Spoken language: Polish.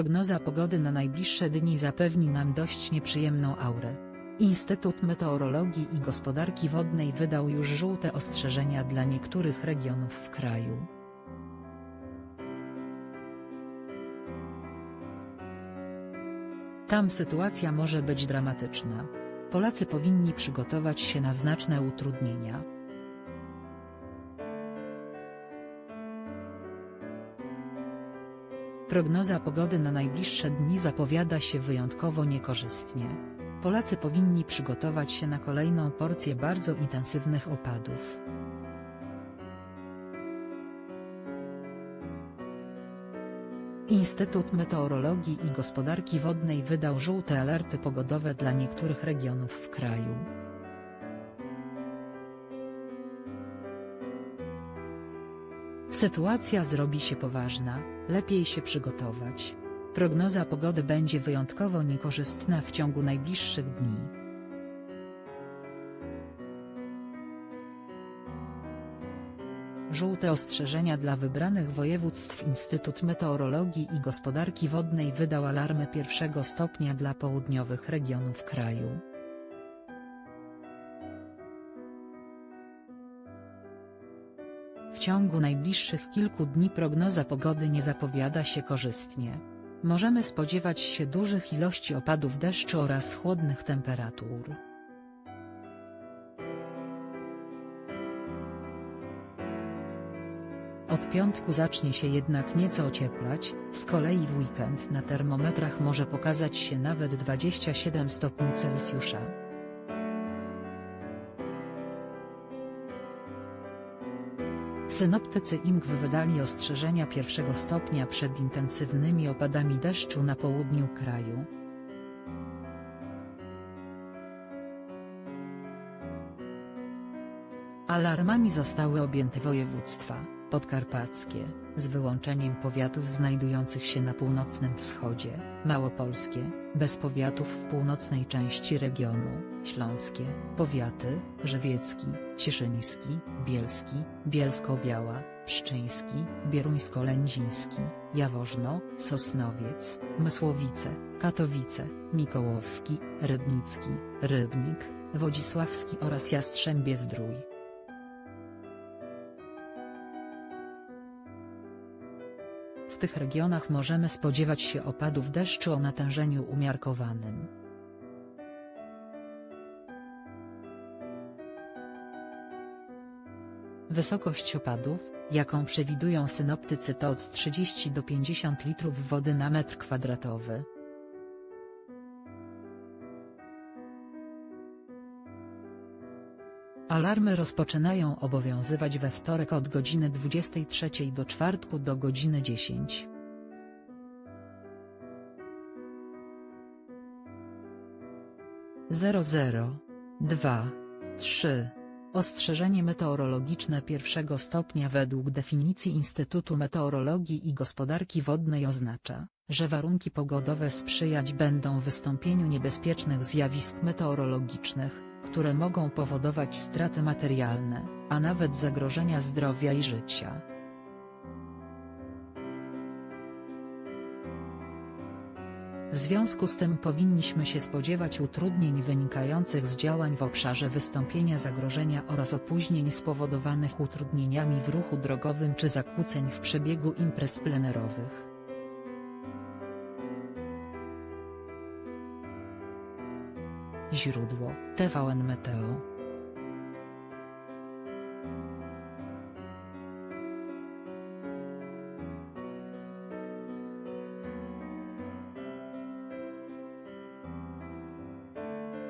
Prognoza pogody na najbliższe dni zapewni nam dość nieprzyjemną aurę. Instytut Meteorologii i Gospodarki Wodnej wydał już żółte ostrzeżenia dla niektórych regionów w kraju. Tam sytuacja może być dramatyczna. Polacy powinni przygotować się na znaczne utrudnienia. Prognoza pogody na najbliższe dni zapowiada się wyjątkowo niekorzystnie. Polacy powinni przygotować się na kolejną porcję bardzo intensywnych opadów. Instytut Meteorologii i Gospodarki Wodnej wydał żółte alerty pogodowe dla niektórych regionów w kraju. Sytuacja zrobi się poważna, lepiej się przygotować. Prognoza pogody będzie wyjątkowo niekorzystna w ciągu najbliższych dni. Żółte ostrzeżenia dla wybranych województw Instytut Meteorologii i Gospodarki Wodnej wydał alarmy pierwszego stopnia dla południowych regionów kraju. W ciągu najbliższych kilku dni prognoza pogody nie zapowiada się korzystnie. Możemy spodziewać się dużych ilości opadów deszczu oraz chłodnych temperatur. Od piątku zacznie się jednak nieco ocieplać, z kolei w weekend na termometrach może pokazać się nawet 27 stopni Celsjusza. Synoptycy IMG wydali ostrzeżenia pierwszego stopnia przed intensywnymi opadami deszczu na południu kraju. Alarmami zostały objęte województwa podkarpackie, z wyłączeniem powiatów znajdujących się na północnym wschodzie, małopolskie, bez powiatów w północnej części regionu, śląskie, powiaty, żywiecki, cieszyński, bielski, bielsko-biała, pszczyński, bieruńsko-lędziński, jaworzno, Sosnowiec, Mysłowice, Katowice, Mikołowski, Rybnicki, Rybnik, Wodzisławski oraz Jastrzębie-Zdrój. W tych regionach możemy spodziewać się opadów deszczu o natężeniu umiarkowanym. Wysokość opadów, jaką przewidują synoptycy to od 30 do 50 litrów wody na metr kwadratowy. Alarmy rozpoczynają obowiązywać we wtorek od godziny 23 do czwartku do godziny 10. Zero zero dwa trzy Ostrzeżenie meteorologiczne pierwszego stopnia według definicji Instytutu Meteorologii i Gospodarki Wodnej oznacza, że warunki pogodowe sprzyjać będą wystąpieniu niebezpiecznych zjawisk meteorologicznych, które mogą powodować straty materialne, a nawet zagrożenia zdrowia i życia. W związku z tym powinniśmy się spodziewać utrudnień wynikających z działań w obszarze wystąpienia zagrożenia oraz opóźnień spowodowanych utrudnieniami w ruchu drogowym czy zakłóceń w przebiegu imprez plenerowych. Źródło: TVN Meteo